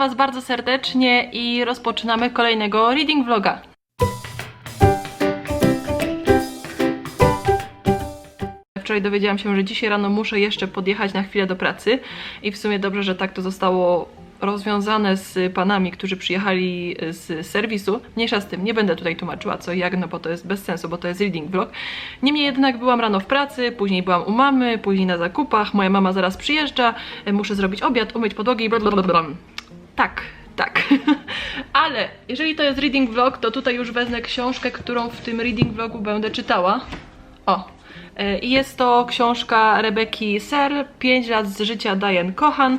Was bardzo serdecznie i rozpoczynamy kolejnego reading vloga. Wczoraj dowiedziałam się, że dzisiaj rano muszę jeszcze podjechać na chwilę do pracy i w sumie dobrze, że tak to zostało rozwiązane z panami, którzy przyjechali z serwisu. Mniejsza z tym, nie będę tutaj tłumaczyła co i jak, no bo to jest bez sensu, bo to jest reading vlog. Niemniej jednak byłam rano w pracy, później byłam u mamy, później na zakupach, moja mama zaraz przyjeżdża, muszę zrobić obiad, umyć podłogi i blablabla. Tak, tak. Ale jeżeli to jest reading vlog, to tutaj już wezmę książkę, którą w tym reading vlogu będę czytała. O. E, I jest to książka Rebeki Ser, 5 lat z życia Diane Kohan.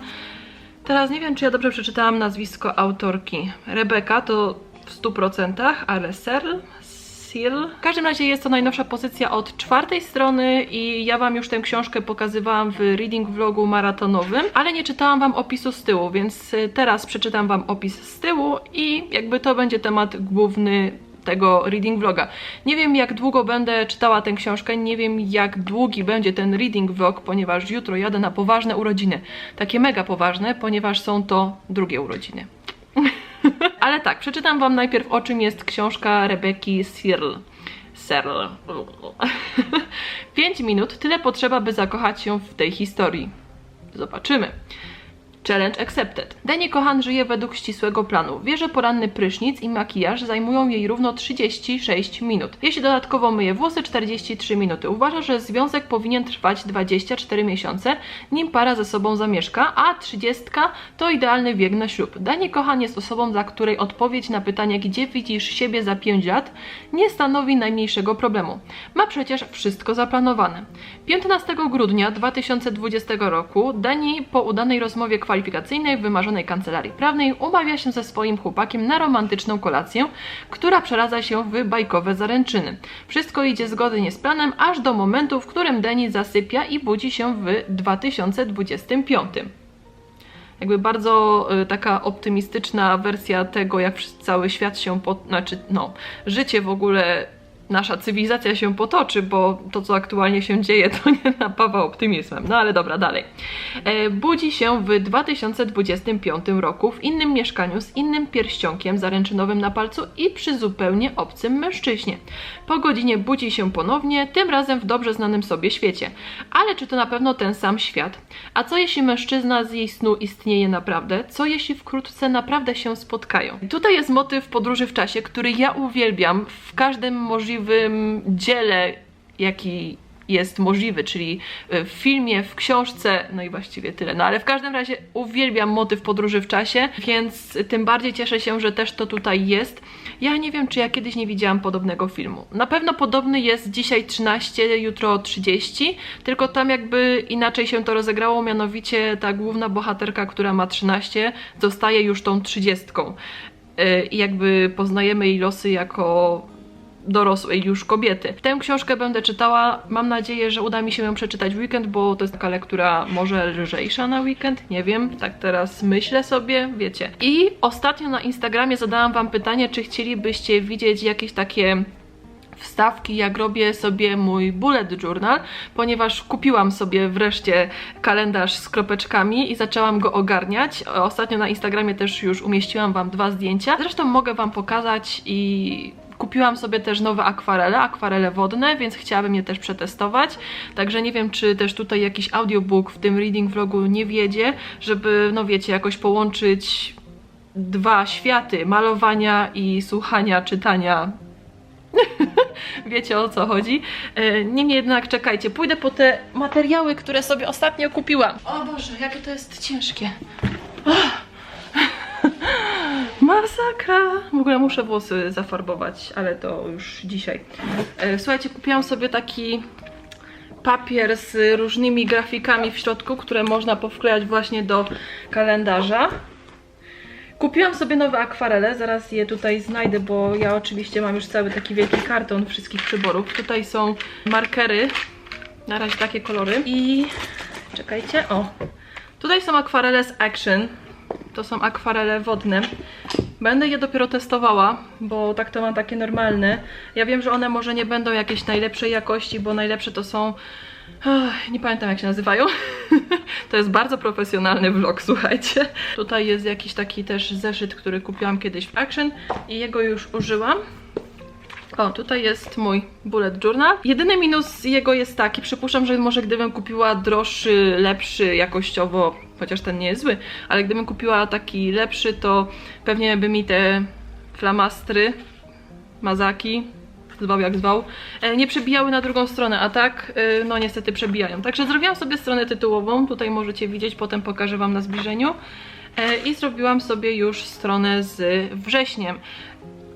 Teraz nie wiem, czy ja dobrze przeczytałam nazwisko autorki. Rebeka to w 100%, ale Ser, Seal. W każdym razie jest to najnowsza pozycja od czwartej strony i ja Wam już tę książkę pokazywałam w reading vlogu maratonowym, ale nie czytałam Wam opisu z tyłu, więc y, teraz przeczytam Wam opis z tyłu i jakby to będzie temat główny tego reading vloga. Nie wiem jak długo będę czytała tę książkę, nie wiem jak długi będzie ten reading vlog, ponieważ jutro jadę na poważne urodziny. Takie mega poważne, ponieważ są to drugie urodziny. Ale tak, przeczytam Wam najpierw o czym jest książka Rebeki Searle. Searle. 5 minut, tyle potrzeba, by zakochać się w tej historii. Zobaczymy. Challenge accepted. Dani Kochan żyje według ścisłego planu. Wie, że poranny prysznic i makijaż zajmują jej równo 36 minut. Jeśli dodatkowo myje włosy 43 minuty. Uważa, że związek powinien trwać 24 miesiące, nim para ze sobą zamieszka, a 30 to idealny wiek na ślub. Dani Kochan jest osobą, dla której odpowiedź na pytanie, gdzie widzisz siebie za 5 lat, nie stanowi najmniejszego problemu. Ma przecież wszystko zaplanowane. 15 grudnia 2020 roku Dani po udanej rozmowie kwalifikacyjnej w wymarzonej kancelarii prawnej umawia się ze swoim chłopakiem na romantyczną kolację, która przeradza się w bajkowe zaręczyny. Wszystko idzie zgodnie z planem, aż do momentu, w którym Dani zasypia i budzi się w 2025 jakby bardzo y, taka optymistyczna wersja tego, jak cały świat się, po, znaczy no, życie w ogóle, nasza cywilizacja się potoczy, bo to, co aktualnie się dzieje, to nie napawa optymizmem. No ale dobra, dalej. E, budzi się w 2025 roku w innym mieszkaniu z innym pierścionkiem zaręczynowym na palcu i przy zupełnie obcym mężczyźnie. Po godzinie budzi się ponownie, tym razem w dobrze znanym sobie świecie. Ale czy to na pewno ten sam świat? A co jeśli mężczyzna z jej snu istnieje naprawdę? Co jeśli wkrótce naprawdę się spotkają? Tutaj jest motyw podróży w czasie, który ja uwielbiam w każdym możliwym dziele, jaki jest możliwy, czyli w filmie, w książce, no i właściwie tyle. No ale w każdym razie uwielbiam motyw podróży w czasie, więc tym bardziej cieszę się, że też to tutaj jest. Ja nie wiem, czy ja kiedyś nie widziałam podobnego filmu. Na pewno podobny jest dzisiaj 13, jutro 30, tylko tam jakby inaczej się to rozegrało, mianowicie ta główna bohaterka, która ma 13, zostaje już tą 30. Yy, I jakby poznajemy jej losy jako dorosłej już kobiety. Tę książkę będę czytała. Mam nadzieję, że uda mi się ją przeczytać w weekend, bo to jest taka lektura może lżejsza na weekend. Nie wiem, tak teraz myślę sobie, wiecie. I ostatnio na Instagramie zadałam Wam pytanie, czy chcielibyście widzieć jakieś takie wstawki, jak robię sobie mój bullet journal, ponieważ kupiłam sobie wreszcie kalendarz z kropeczkami i zaczęłam go ogarniać. Ostatnio na Instagramie też już umieściłam Wam dwa zdjęcia. Zresztą mogę Wam pokazać i Kupiłam sobie też nowe akwarele, akwarele wodne, więc chciałabym je też przetestować. Także nie wiem, czy też tutaj jakiś audiobook w tym reading vlogu nie wiedzie, żeby, no wiecie, jakoś połączyć dwa światy, malowania i słuchania, czytania Wiecie o co chodzi. E, Niemniej jednak czekajcie, pójdę po te materiały, które sobie ostatnio kupiłam. O Boże, jakie to jest ciężkie. Ach. Masakra! W ogóle muszę włosy zafarbować, ale to już dzisiaj. E, Słuchajcie, kupiłam sobie taki papier z różnymi grafikami w środku, które można powklejać właśnie do kalendarza. Kupiłam sobie nowe akwarele, zaraz je tutaj znajdę, bo ja oczywiście mam już cały taki wielki karton wszystkich przyborów. Tutaj są markery, na razie takie kolory i czekajcie, o. Tutaj są akwarele z Action, to są akwarele wodne. Będę je dopiero testowała, bo tak to mam takie normalne. Ja wiem, że one może nie będą jakiejś najlepszej jakości, bo najlepsze to są... Nie pamiętam jak się nazywają. To jest bardzo profesjonalny vlog, słuchajcie. Tutaj jest jakiś taki też zeszyt, który kupiłam kiedyś w Action i jego już użyłam. O, tutaj jest mój bullet journal. Jedyny minus jego jest taki, przypuszczam, że może gdybym kupiła droższy, lepszy jakościowo, chociaż ten nie jest zły, ale gdybym kupiła taki lepszy, to pewnie by mi te flamastry, mazaki, zwał jak zwał, e, nie przebijały na drugą stronę, a tak, e, no niestety przebijają. Także zrobiłam sobie stronę tytułową, tutaj możecie widzieć, potem pokażę Wam na zbliżeniu. E, I zrobiłam sobie już stronę z wrześniem.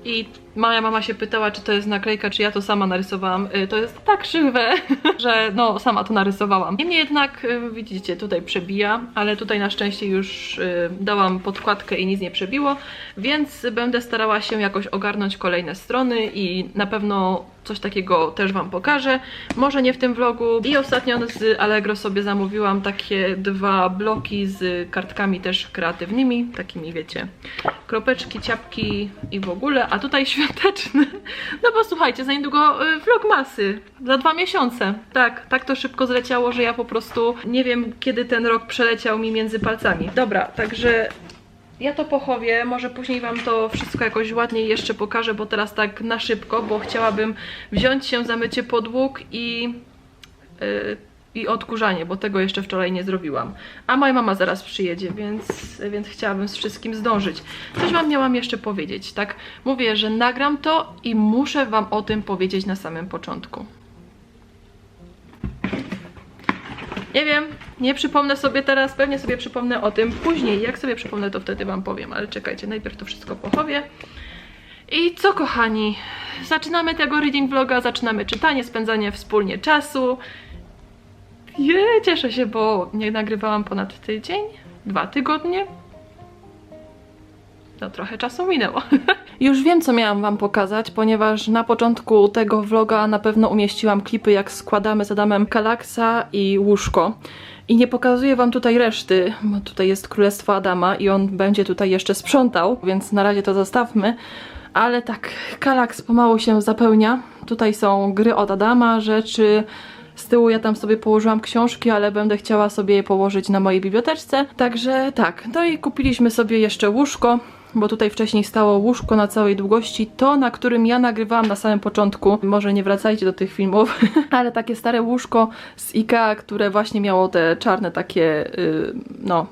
I moja mama się pytała, czy to jest naklejka, czy ja to sama narysowałam. Y, To jest tak krzywe, że no sama to narysowałam. Niemniej jednak, y, widzicie, tutaj przebija, ale tutaj na szczęście już y, dałam podkładkę i nic nie przebiło, więc będę starała się jakoś ogarnąć kolejne strony i na pewno coś takiego też Wam pokażę. Może nie w tym vlogu. I ostatnio z Allegro sobie zamówiłam takie dwa bloki z kartkami też kreatywnymi, takimi wiecie, kropeczki, ciapki i w ogóle, a tutaj świąteczny. No bo słuchajcie, za niedługo y, vlogmasy, za dwa miesiące. Tak, tak to szybko zleciało, że ja po prostu nie wiem, kiedy ten rok przeleciał mi między palcami. Dobra, także ja to pochowię, może później Wam to wszystko jakoś ładniej jeszcze pokażę, bo teraz tak na szybko, bo chciałabym wziąć się za mycie podłóg i, yy, i odkurzanie, bo tego jeszcze wczoraj nie zrobiłam. A moja mama zaraz przyjedzie, więc, więc chciałabym z wszystkim zdążyć. Coś Wam miałam jeszcze powiedzieć, tak? Mówię, że nagram to i muszę Wam o tym powiedzieć na samym początku. Nie wiem, nie przypomnę sobie teraz, pewnie sobie przypomnę o tym później. Jak sobie przypomnę, to wtedy Wam powiem, ale czekajcie, najpierw to wszystko pochowię. I co kochani, zaczynamy tego reading vloga, zaczynamy czytanie, spędzanie wspólnie czasu. Je, cieszę się, bo nie nagrywałam ponad tydzień, dwa tygodnie. No trochę czasu minęło. Już wiem, co miałam wam pokazać, ponieważ na początku tego vloga na pewno umieściłam klipy, jak składamy z Adamem kalaksa i łóżko. I nie pokazuję wam tutaj reszty, bo tutaj jest Królestwo Adama i on będzie tutaj jeszcze sprzątał, więc na razie to zostawmy. Ale tak, kalaks pomału się zapełnia. Tutaj są gry od Adama, rzeczy, z tyłu ja tam sobie położyłam książki, ale będę chciała sobie je położyć na mojej biblioteczce. Także tak, no i kupiliśmy sobie jeszcze łóżko, bo tutaj wcześniej stało łóżko na całej długości, to na którym ja nagrywałam na samym początku. Może nie wracajcie do tych filmów, ale takie stare łóżko z IKEA, które właśnie miało te czarne takie, yy, no,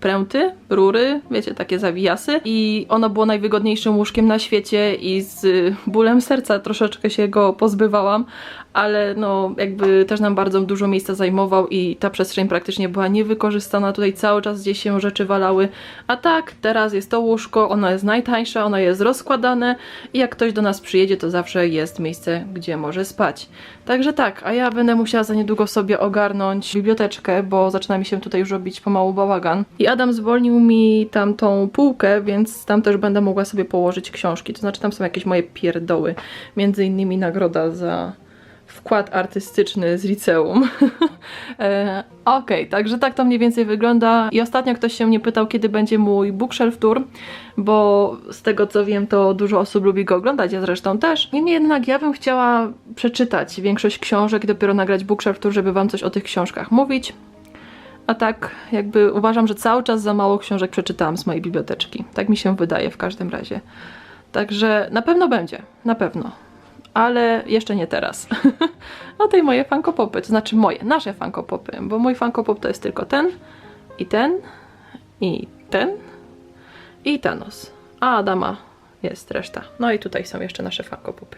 pręty, rury, wiecie, takie zawijasy i ono było najwygodniejszym łóżkiem na świecie i z bólem serca troszeczkę się go pozbywałam, ale no jakby też nam bardzo dużo miejsca zajmował i ta przestrzeń praktycznie była niewykorzystana, tutaj cały czas gdzieś się rzeczy walały, a tak, teraz jest to łóżko, ono jest najtańsze, ono jest rozkładane i jak ktoś do nas przyjedzie, to zawsze jest miejsce, gdzie może spać. Także tak, a ja będę musiała za niedługo sobie ogarnąć biblioteczkę, bo zaczyna mi się tutaj już robić pomału bałagan. I Adam zwolnił mi tam tą półkę, więc tam też będę mogła sobie położyć książki. To znaczy tam są jakieś moje pierdoły, między innymi nagroda za wkład artystyczny z liceum. e, Okej, także tak to mniej więcej wygląda. I ostatnio ktoś się mnie pytał, kiedy będzie mój bookshelf tour, bo z tego co wiem, to dużo osób lubi go oglądać, ja zresztą też. Niemniej jednak ja bym chciała przeczytać większość książek i dopiero nagrać bookshelf tour, żeby wam coś o tych książkach mówić. A tak, jakby uważam, że cały czas za mało książek przeczytałam z mojej biblioteczki. Tak mi się wydaje w każdym razie. Także na pewno będzie, na pewno. Ale jeszcze nie teraz. o tej moje fankopopy, to znaczy moje, nasze fankopopy, bo mój fankopop to jest tylko ten i ten i ten i Thanos. A Adama jest reszta. No i tutaj są jeszcze nasze fankopopy.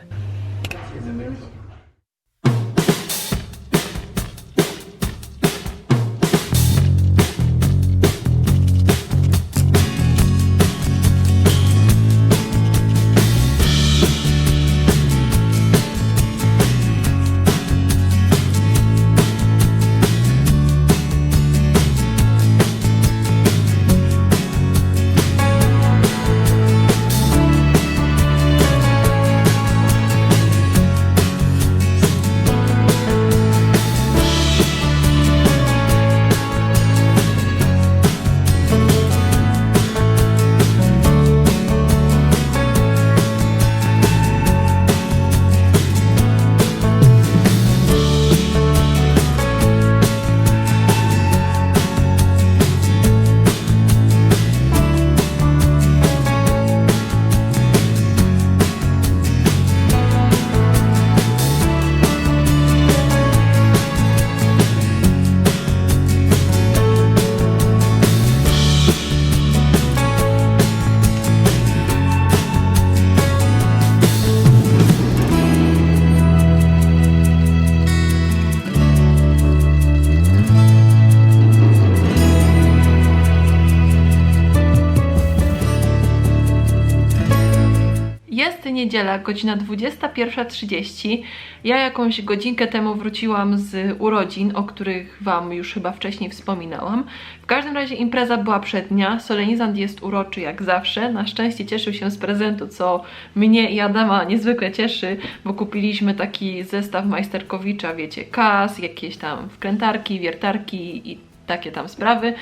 Niedziela, godzina 21.30. Ja jakąś godzinkę temu wróciłam z urodzin, o których Wam już chyba wcześniej wspominałam. W każdym razie impreza była przednia, solenizant jest uroczy jak zawsze. Na szczęście cieszył się z prezentu, co mnie i Adama niezwykle cieszy, bo kupiliśmy taki zestaw majsterkowicza, wiecie, kas, jakieś tam wkrętarki, wiertarki i takie tam sprawy.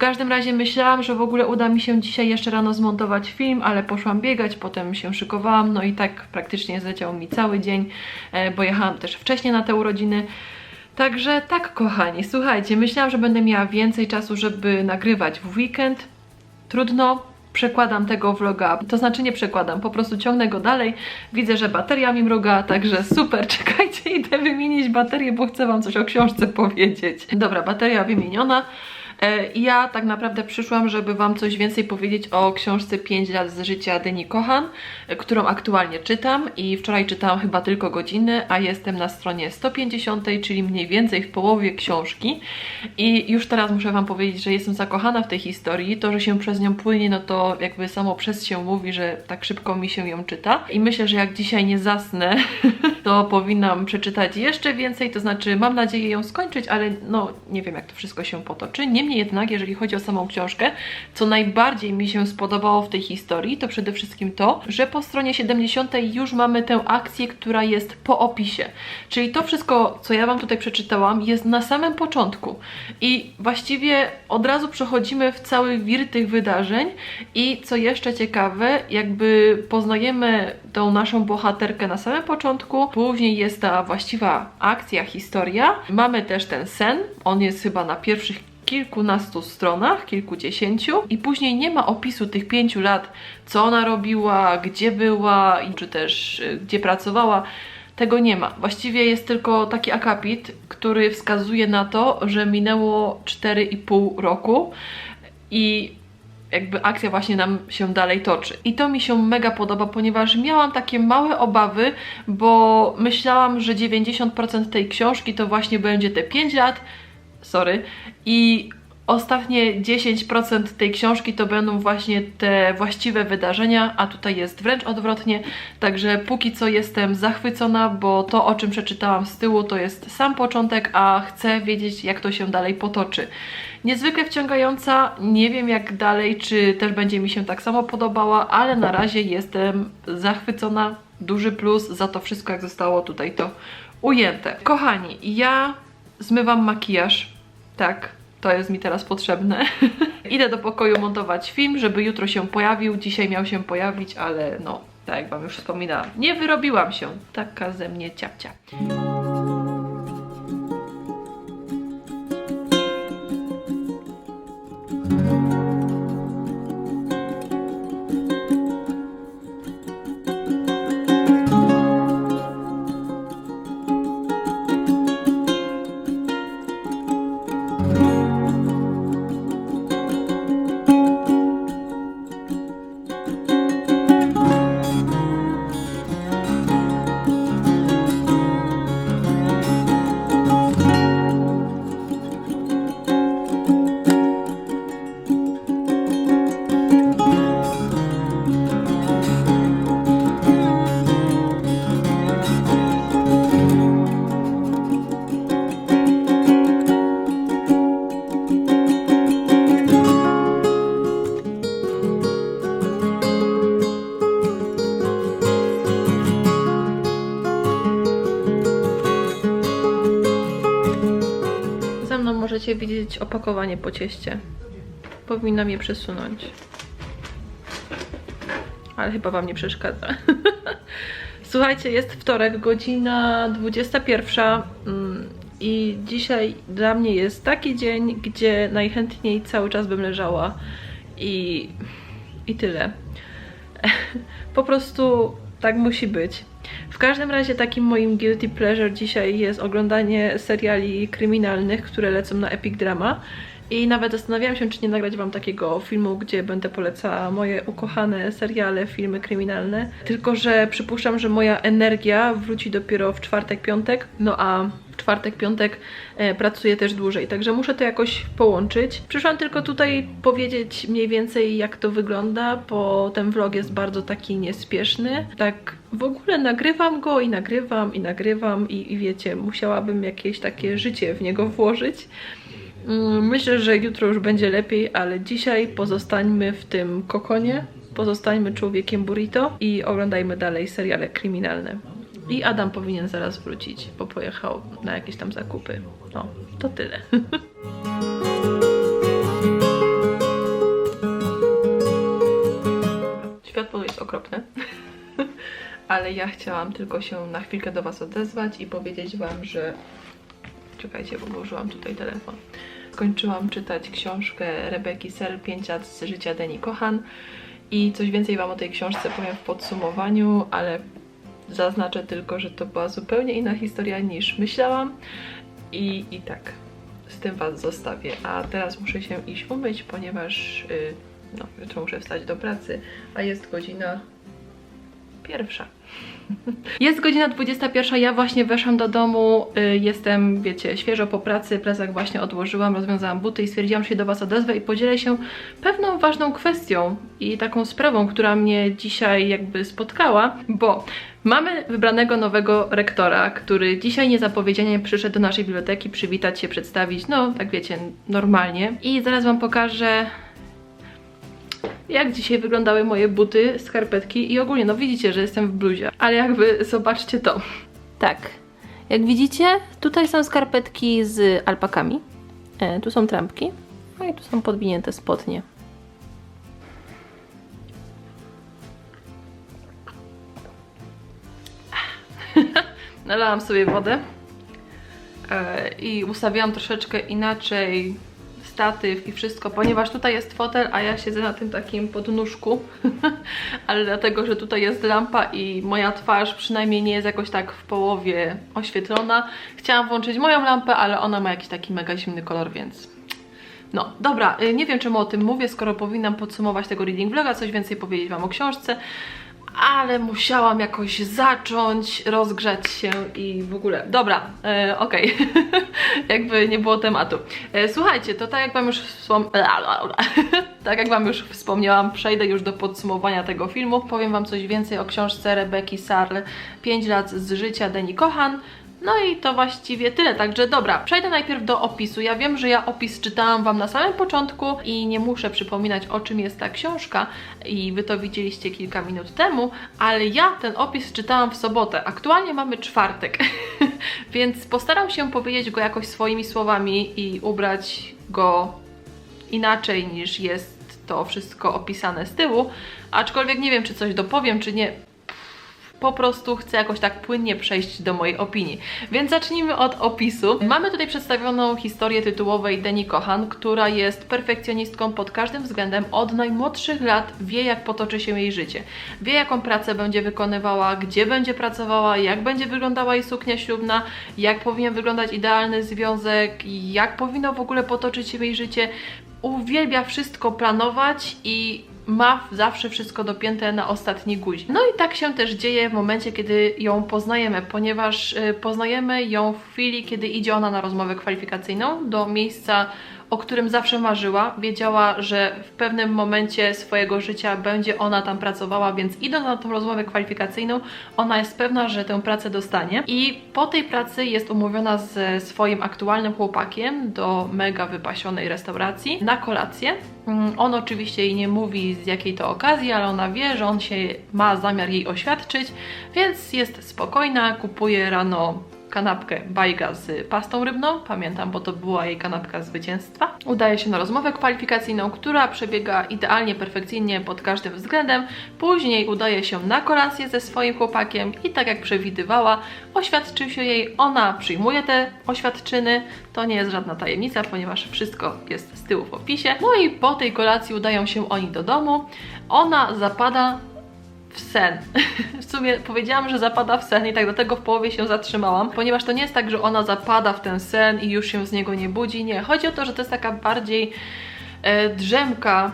Każdym razie myślałam, że w ogóle uda mi się dzisiaj jeszcze rano zmontować film, ale poszłam biegać, potem się szykowałam, no i tak praktycznie zleciał mi cały dzień, e, bo jechałam też wcześniej na te urodziny. Także tak, kochani, słuchajcie, myślałam, że będę miała więcej czasu, żeby nagrywać w weekend. Trudno, przekładam tego vloga, to znaczy nie przekładam, po prostu ciągnę go dalej. Widzę, że bateria mi mruga, także super, czekajcie, idę wymienić baterię, bo chcę Wam coś o książce powiedzieć. Dobra, bateria wymieniona. E, Ja tak naprawdę przyszłam, żeby Wam coś więcej powiedzieć o książce 5 lat z życia Deni Kohan, e, którą aktualnie czytam i wczoraj czytałam chyba tylko godziny, a jestem na stronie 150, czyli mniej więcej w połowie książki i już teraz muszę Wam powiedzieć, że jestem zakochana w tej historii. To, że się przez nią płynie, no to jakby samo przez się mówi, że tak szybko mi się ją czyta i myślę, że jak dzisiaj nie zasnę, to powinnam przeczytać jeszcze więcej, to znaczy mam nadzieję ją skończyć, ale no nie wiem jak to wszystko się potoczy. Niemniej jednak, jeżeli chodzi o samą książkę, co najbardziej mi się spodobało w tej historii, to przede wszystkim to, że po stronie 70 już mamy tę akcję, która jest po opisie. Czyli to wszystko, co ja Wam tutaj przeczytałam, jest na samym początku. I właściwie od razu przechodzimy w cały wir tych wydarzeń i co jeszcze ciekawe, jakby poznajemy tą naszą bohaterkę na samym początku, później jest ta właściwa akcja, historia. Mamy też ten sen, on jest chyba na pierwszych kilkunastu stronach, kilkudziesięciu i później nie ma opisu tych pięciu lat, co ona robiła, gdzie była czy też y, gdzie pracowała. Tego nie ma. Właściwie jest tylko taki akapit, który wskazuje na to, że minęło 4,5 roku i jakby akcja właśnie nam się dalej toczy. I to mi się mega podoba, ponieważ miałam takie małe obawy, bo myślałam, że 90% tej książki to właśnie będzie te 5 lat, sorry, i ostatnie 10% tej książki to będą właśnie te właściwe wydarzenia, a tutaj jest wręcz odwrotnie. Także póki co jestem zachwycona, bo to o czym przeczytałam z tyłu to jest sam początek, a chcę wiedzieć jak to się dalej potoczy. Niezwykle wciągająca, nie wiem jak dalej, czy też będzie mi się tak samo podobała, ale na razie jestem zachwycona. Duży plus za to wszystko, jak zostało tutaj to ujęte. Kochani, ja zmywam makijaż. Tak, to jest mi teraz potrzebne. Idę do pokoju montować film, żeby jutro się pojawił. Dzisiaj miał się pojawić, ale no, tak jak Wam już wspominałam, nie wyrobiłam się. Taka ze mnie ciapcia. Opakowanie po cieście. Powinnam je przesunąć. Ale chyba Wam nie przeszkadza. Słuchajcie, jest wtorek, godzina 21 mm, i dzisiaj dla mnie jest taki dzień, gdzie najchętniej cały czas bym leżała i, i tyle. Po prostu tak musi być. W każdym razie takim moim guilty pleasure dzisiaj jest oglądanie seriali kryminalnych, które lecą na Epic Drama. I nawet zastanawiałam się, czy nie nagrać Wam takiego filmu, gdzie będę polecała moje ukochane seriale, filmy kryminalne. Tylko, że przypuszczam, że moja energia wróci dopiero w czwartek, piątek. No a w czwartek, piątek e, pracuję też dłużej, także muszę to jakoś połączyć. Przyszłam tylko tutaj powiedzieć mniej więcej jak to wygląda, bo ten vlog jest bardzo taki niespieszny. Tak w ogóle nagrywam go i nagrywam i nagrywam i, i wiecie, musiałabym jakieś takie życie w niego włożyć. Mm, Myślę, że jutro już będzie lepiej, ale dzisiaj pozostańmy w tym kokonie, pozostańmy człowiekiem burrito i oglądajmy dalej seriale kryminalne. I Adam powinien zaraz wrócić, bo pojechał na jakieś tam zakupy. No, to tyle. Światło jest okropne, ale ja chciałam tylko się na chwilkę do Was odezwać i powiedzieć Wam, że Czekajcie, bo włożyłam tutaj telefon. Skończyłam czytać książkę Rebeki Sel, 5 lat z życia Deni Kochan i coś więcej Wam o tej książce powiem w podsumowaniu, ale zaznaczę tylko, że to była zupełnie inna historia niż myślałam i, i tak, z tym Was zostawię. A teraz muszę się iść umyć, ponieważ yy, no, jutro muszę wstać do pracy, a jest godzina pierwsza. Jest godzina 21, ja właśnie weszłam do domu, y, jestem, wiecie, świeżo po pracy, plecak właśnie odłożyłam, rozwiązałam buty i stwierdziłam, że się do Was odezwę i podzielę się pewną ważną kwestią i taką sprawą, która mnie dzisiaj jakby spotkała, bo mamy wybranego nowego rektora, który dzisiaj niezapowiedzianie przyszedł do naszej biblioteki przywitać się, przedstawić, no tak wiecie, normalnie i zaraz Wam pokażę jak dzisiaj wyglądały moje buty, skarpetki i ogólnie, no widzicie, że jestem w bluzie, ale jakby zobaczcie to. Tak, jak widzicie, tutaj są skarpetki z alpakami, e, tu są trampki, no i tu są podwinięte spodnie. Nalałam sobie wodę e, i ustawiłam troszeczkę inaczej statyw i wszystko, ponieważ tutaj jest fotel, a ja siedzę na tym takim podnóżku, ale dlatego, że tutaj jest lampa i moja twarz przynajmniej nie jest jakoś tak w połowie oświetlona. Chciałam włączyć moją lampę, ale ona ma jakiś taki mega zimny kolor, więc... No, dobra, y, nie wiem czemu o tym mówię, skoro powinnam podsumować tego reading vloga, coś więcej powiedzieć Wam o książce, ale musiałam jakoś zacząć, rozgrzać się i w ogóle. Dobra, e, okej, jakby nie było tematu. E, słuchajcie, to tak jak Wam już wspomniałam, tak jak Wam już wspomniałam, przejdę już do podsumowania tego filmu. Powiem Wam coś więcej o książce Rebeki Sarl 5 lat z życia Deni Kochan. No i to właściwie tyle, także dobra, przejdę najpierw do opisu. Ja wiem, że ja opis czytałam Wam na samym początku i nie muszę przypominać o czym jest ta książka i Wy to widzieliście kilka minut temu, ale ja ten opis czytałam w sobotę. Aktualnie mamy czwartek, więc postaram się powiedzieć go jakoś swoimi słowami i ubrać go inaczej niż jest to wszystko opisane z tyłu, aczkolwiek nie wiem, czy coś dopowiem, czy nie po prostu chcę jakoś tak płynnie przejść do mojej opinii. Więc zacznijmy od opisu. Mamy tutaj przedstawioną historię tytułowej Deni Kochan, która jest perfekcjonistką pod każdym względem. Od najmłodszych lat wie, jak potoczy się jej życie. Wie, jaką pracę będzie wykonywała, gdzie będzie pracowała, jak będzie wyglądała jej suknia ślubna, jak powinien wyglądać idealny związek, jak powinno w ogóle potoczyć się jej życie. Uwielbia wszystko planować i ma zawsze wszystko dopięte na ostatni guzik. No i tak się też dzieje w momencie, kiedy ją poznajemy, ponieważ y, poznajemy ją w chwili, kiedy idzie ona na rozmowę kwalifikacyjną do miejsca, o którym zawsze marzyła. Wiedziała, że w pewnym momencie swojego życia będzie ona tam pracowała, więc idąc na tą rozmowę kwalifikacyjną, ona jest pewna, że tę pracę dostanie. I po tej pracy jest umówiona ze swoim aktualnym chłopakiem do mega wypasionej restauracji na kolację. Mm, On oczywiście jej nie mówi z jakiej to okazji, ale ona wie, że on się ma zamiar jej oświadczyć, więc jest spokojna, kupuje rano kanapkę bajga z pastą rybną, pamiętam, bo to była jej kanapka zwycięstwa. Udaje się na rozmowę kwalifikacyjną, która przebiega idealnie, perfekcyjnie pod każdym względem. Później udaje się na kolację ze swoim chłopakiem i tak jak przewidywała, oświadczył się jej, ona przyjmuje te oświadczyny. To nie jest żadna tajemnica, ponieważ wszystko jest z tyłu w opisie. No i po tej kolacji udają się oni do domu. Ona zapada w sen. W sumie powiedziałam, że zapada w sen i tak do tego w połowie się zatrzymałam, ponieważ to nie jest tak, że ona zapada w ten sen i już się z niego nie budzi. Nie, chodzi o to, że to jest taka bardziej e, drzemka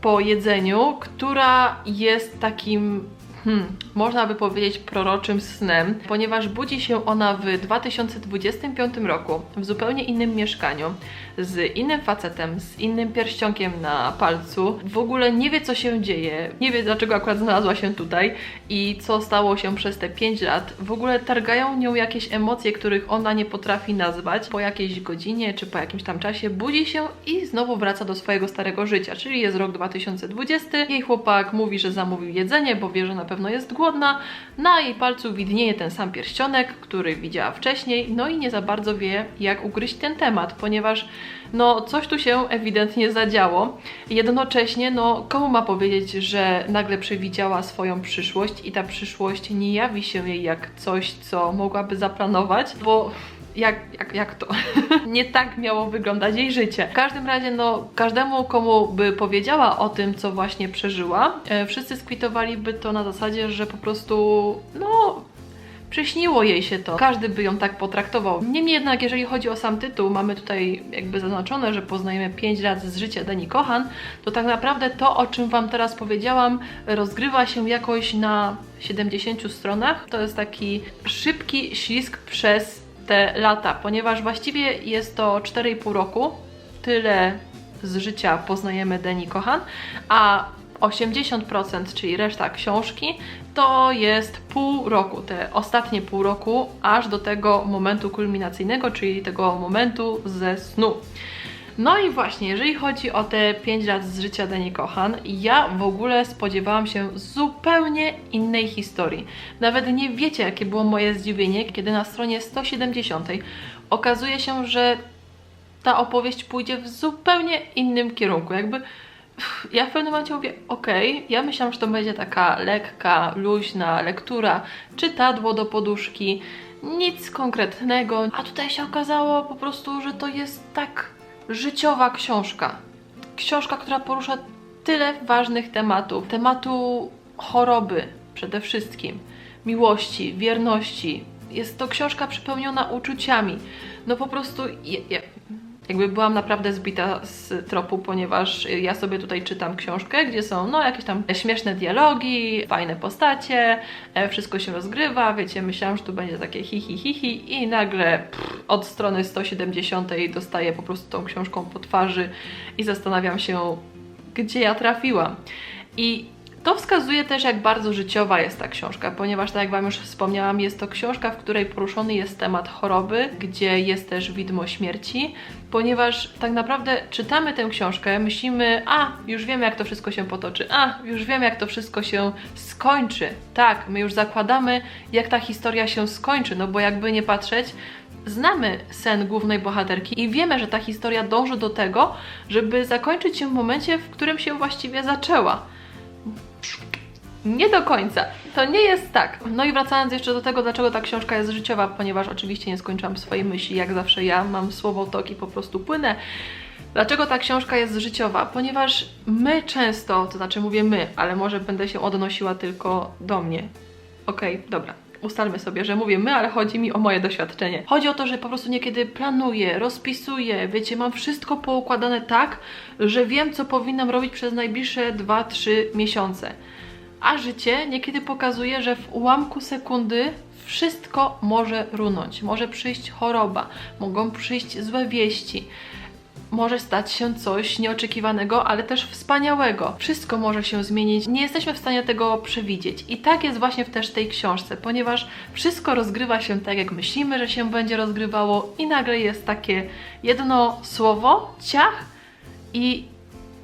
po jedzeniu, która jest takim Hmm, można by powiedzieć proroczym snem, ponieważ budzi się ona w 2025 roku w zupełnie innym mieszkaniu, z innym facetem, z innym pierścionkiem na palcu. W ogóle nie wie, co się dzieje, nie wie, dlaczego akurat znalazła się tutaj i co stało się przez te 5 lat. W ogóle targają nią jakieś emocje, których ona nie potrafi nazwać. Po jakiejś godzinie czy po jakimś tam czasie budzi się i znowu wraca do swojego starego życia, czyli jest rok 2020. Jej chłopak mówi, że zamówił jedzenie, bo wie, że na pewno jest głodna. Na jej palcu widnieje ten sam pierścionek, który widziała wcześniej, no i nie za bardzo wie, jak ugryźć ten temat, ponieważ no coś tu się ewidentnie zadziało. Jednocześnie, no komu ma powiedzieć, że nagle przewidziała swoją przyszłość i ta przyszłość nie jawi się jej jak coś, co mogłaby zaplanować, bo jak, jak, jak to? nie tak miało wyglądać jej życie. W każdym razie, no, każdemu, komu by powiedziała o tym, co właśnie przeżyła, e, wszyscy skwitowaliby to na zasadzie, że po prostu, no, Przyśniło jej się to. Każdy by ją tak potraktował. Niemniej jednak, jeżeli chodzi o sam tytuł, mamy tutaj jakby zaznaczone, że poznajemy 5 lat z życia Dani Kochan, to tak naprawdę to, o czym Wam teraz powiedziałam, rozgrywa się jakoś na 70 stronach. To jest taki szybki ślisk przez te lata, ponieważ właściwie jest to 4,5 roku. Tyle z życia poznajemy Deni Kochan, a 80%, czyli reszta książki, to jest pół roku, te ostatnie pół roku, aż do tego momentu kulminacyjnego, czyli tego momentu ze snu. No i właśnie, jeżeli chodzi o te 5 lat z życia Dani Kochan, ja w ogóle spodziewałam się zupełnie innej historii. Nawet nie wiecie, jakie było moje zdziwienie, kiedy na stronie 170 okazuje się, że ta opowieść pójdzie w zupełnie innym kierunku. Jakby ja w pewnym momencie mówię, okej, okay, ja myślałam, że to będzie taka lekka, luźna lektura, czytadło do poduszki, nic konkretnego, a tutaj się okazało po prostu, że to jest tak życiowa książka. Książka, która porusza tyle ważnych tematów. Tematu choroby przede wszystkim, miłości, wierności. Jest to książka przepełniona uczuciami. No po prostu ja, ja, jakby byłam naprawdę zbita z tropu, ponieważ ja sobie tutaj czytam książkę, gdzie są no jakieś tam śmieszne dialogi, fajne postacie, e, wszystko się rozgrywa, wiecie, myślałam, że tu będzie takie hi hi hi, hi i nagle pff, od strony 170 dostaję po prostu tą książką po twarzy i zastanawiam się, gdzie ja trafiłam. I to wskazuje też, jak bardzo życiowa jest ta książka, ponieważ, tak jak Wam już wspomniałam, jest to książka, w której poruszony jest temat choroby, gdzie jest też widmo śmierci, ponieważ tak naprawdę czytamy tę książkę, myślimy, a już wiemy, jak to wszystko się potoczy, a już wiemy, jak to wszystko się skończy. Tak, my już zakładamy, jak ta historia się skończy, no bo jakby nie patrzeć, znamy sen głównej bohaterki i wiemy, że ta historia dąży do tego, żeby zakończyć się w momencie, w którym się właściwie zaczęła. Nie do końca. To nie jest tak. No i wracając jeszcze do tego, dlaczego ta książka jest życiowa, ponieważ oczywiście nie skończyłam swojej myśli, jak zawsze ja mam słowo tok i po prostu płynę. Dlaczego ta książka jest życiowa? Ponieważ my często, to znaczy mówię my, ale może będę się odnosiła tylko do mnie. Okej, okay, dobra. Ustalmy sobie, że mówię my, ale chodzi mi o moje doświadczenie. Chodzi o to, że po prostu niekiedy planuję, rozpisuję, wiecie, mam wszystko poukładane tak, że wiem, co powinnam robić przez najbliższe 2-3 miesiące a życie niekiedy pokazuje, że w ułamku sekundy wszystko może runąć. Może przyjść choroba, mogą przyjść złe wieści, może stać się coś nieoczekiwanego, ale też wspaniałego. Wszystko może się zmienić, nie jesteśmy w stanie tego przewidzieć. I tak jest właśnie też w tej książce, ponieważ wszystko rozgrywa się tak, jak myślimy, że się będzie rozgrywało, i nagle jest takie jedno słowo, ciach, i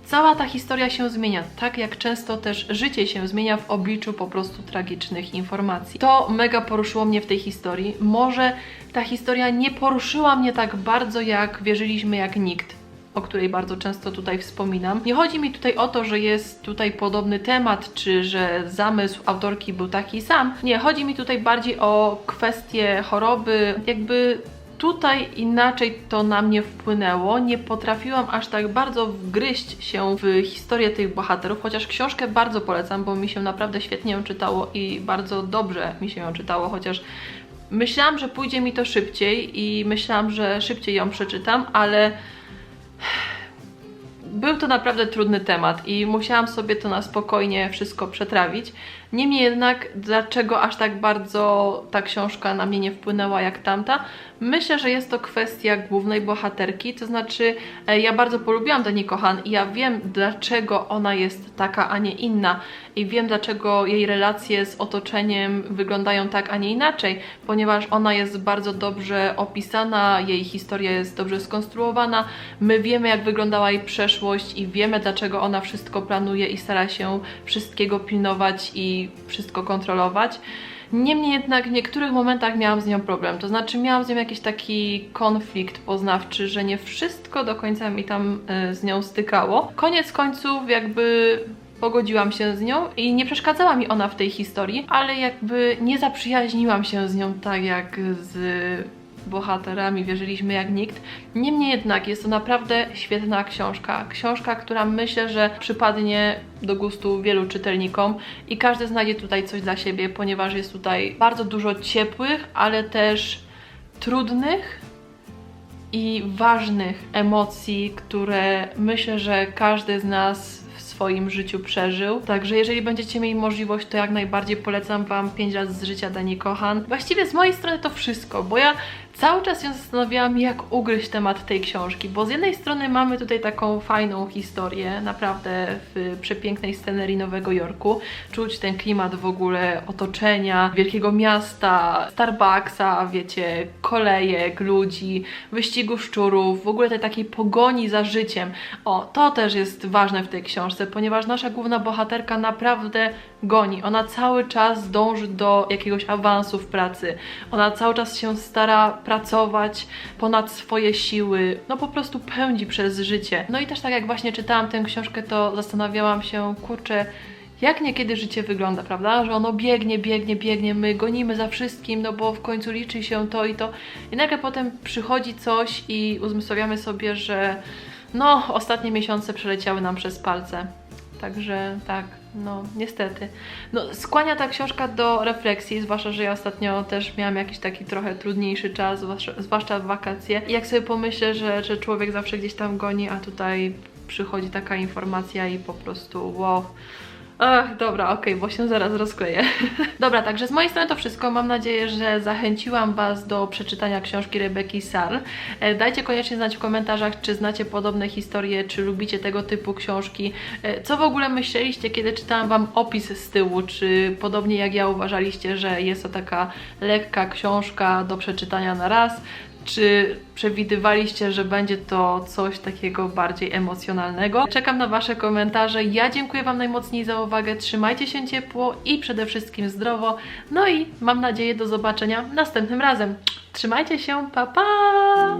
Cała ta historia się zmienia, tak jak często też życie się zmienia w obliczu po prostu tragicznych informacji. To mega poruszyło mnie w tej historii. Może ta historia nie poruszyła mnie tak bardzo, jak wierzyliśmy, jak nikt o której bardzo często tutaj wspominam. Nie chodzi mi tutaj o to, że jest tutaj podobny temat, czy że zamysł autorki był taki sam. Nie, chodzi mi tutaj bardziej o kwestię choroby, jakby tutaj inaczej to na mnie wpłynęło. Nie potrafiłam aż tak bardzo wgryźć się w historię tych bohaterów, chociaż książkę bardzo polecam, bo mi się naprawdę świetnie ją czytało i bardzo dobrze mi się ją czytało, chociaż myślałam, że pójdzie mi to szybciej i myślałam, że szybciej ją przeczytam, ale był to naprawdę trudny temat i musiałam sobie to na spokojnie wszystko przetrawić. Niemniej jednak, dlaczego aż tak bardzo ta książka na mnie nie wpłynęła jak tamta? Myślę, że jest to kwestia głównej bohaterki, to znaczy e, ja bardzo polubiłam Dani Kochan i ja wiem, dlaczego ona jest taka, a nie inna i wiem, dlaczego jej relacje z otoczeniem wyglądają tak, a nie inaczej, ponieważ ona jest bardzo dobrze opisana, jej historia jest dobrze skonstruowana, my wiemy, jak wyglądała jej przeszłość i wiemy, dlaczego ona wszystko planuje i stara się wszystkiego pilnować i wszystko kontrolować. Niemniej jednak w niektórych momentach miałam z nią problem, to znaczy miałam z nią jakiś taki konflikt poznawczy, że nie wszystko do końca mi tam y, z nią stykało. Koniec końców jakby pogodziłam się z nią i nie przeszkadzała mi ona w tej historii, ale jakby nie zaprzyjaźniłam się z nią tak jak z bohaterami wierzyliśmy jak nikt. Niemniej jednak jest to naprawdę świetna książka. Książka, która myślę, że przypadnie do gustu wielu czytelnikom i każdy znajdzie tutaj coś dla siebie, ponieważ jest tutaj bardzo dużo ciepłych, ale też trudnych i ważnych emocji, które myślę, że każdy z nas w swoim życiu przeżył. Także jeżeli będziecie mieli możliwość, to jak najbardziej polecam Wam 5 lat z życia Dani Kochan. Właściwie z mojej strony to wszystko, bo ja Cały czas się zastanawiałam, jak ugryźć temat tej książki, bo z jednej strony mamy tutaj taką fajną historię, naprawdę w przepięknej scenerii Nowego Jorku. Czuć ten klimat w ogóle otoczenia, wielkiego miasta, Starbucksa, wiecie, kolejek, ludzi, wyścigu szczurów, w ogóle tej takiej pogoni za życiem. O, to też jest ważne w tej książce, ponieważ nasza główna bohaterka naprawdę goni. Ona cały czas dąży do jakiegoś awansu w pracy. Ona cały czas się stara pracować ponad swoje siły, no po prostu pędzi przez życie. No i też tak jak właśnie czytałam tę książkę, to zastanawiałam się, kurczę, jak niekiedy życie wygląda, prawda? Że ono biegnie, biegnie, biegnie, my gonimy za wszystkim, no bo w końcu liczy się to i to. I nagle potem przychodzi coś i uzmysławiamy sobie, że no, ostatnie miesiące przeleciały nam przez palce. Także tak, no niestety. No, skłania ta książka do refleksji, zwłaszcza, że ja ostatnio też miałam jakiś taki trochę trudniejszy czas, zwłaszcza, w wakacje. I jak sobie pomyślę, że, że człowiek zawsze gdzieś tam goni, a tutaj przychodzi taka informacja i po prostu wow Ach, dobra, okej, okay, bo się zaraz rozkleję. dobra, także z mojej strony to wszystko. Mam nadzieję, że zachęciłam Was do przeczytania książki Rebeki Sar. E, dajcie koniecznie znać w komentarzach, czy znacie podobne historie, czy lubicie tego typu książki. E, co w ogóle myśleliście, kiedy czytałam Wam opis z tyłu? Czy podobnie jak ja uważaliście, że jest to taka lekka książka do przeczytania na raz? Czy przewidywaliście, że będzie to coś takiego bardziej emocjonalnego? Czekam na Wasze komentarze. Ja dziękuję Wam najmocniej za uwagę. Trzymajcie się ciepło i przede wszystkim zdrowo. No i mam nadzieję do zobaczenia następnym razem. Trzymajcie się, pa pa!